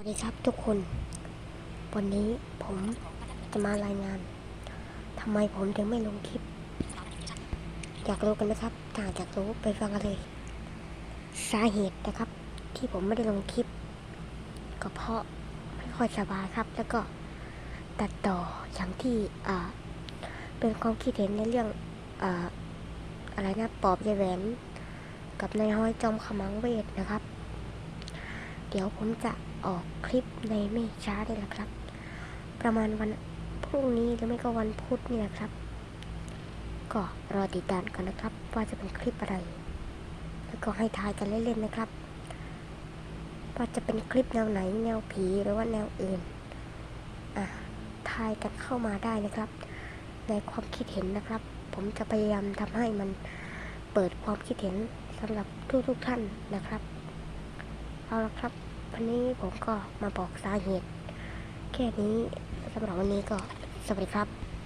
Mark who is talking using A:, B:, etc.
A: สวัสดีครับทุกคน วันนี้ผมจะมารายงานทำไมผมถึงไม่ลงคลิป อยากรู้กันไหมครับถ้าอยากรู้ไปฟังกันเลย สาเหตุนะครับ ที่ผมไม่ได้ลงคลิป ก็เพราะไม่ค่อยสบายครับ แล้วก็ตัดต่ออย่างที่เป็นความคิดเห็นในเรื่องออะไรนะปอบยายแหวนกับนายห้อยจอมขมังเวทนะครับ เดี๋ยวผมจะ ออกคลิปในไม่ช้านี่แหละครับ ประมาณวันพรุ่งนี้หรือไม่ก็วันพุธนี่แหละครับ ก็รอติดตามกันนะครับ ว่าจะเป็นคลิปอะไร แล้วก็ให้ทายกันเล่นๆนะครับว่าจะเป็นคลิปแนวไหนแนวผีหรือว่าแนวอื่นอะทายกันเข้ามาได้นะครับ ในความคิดเห็นนะครับ ผมจะพยายามทำให้มันเปิดความคิดเห็นสำหรับทุกๆท่านนะครับ เอาละครับ วันนี้ผมก็มาบอกสาเหตุ แค่นี้สำหรับวันนี้ก็สวัสดีครับ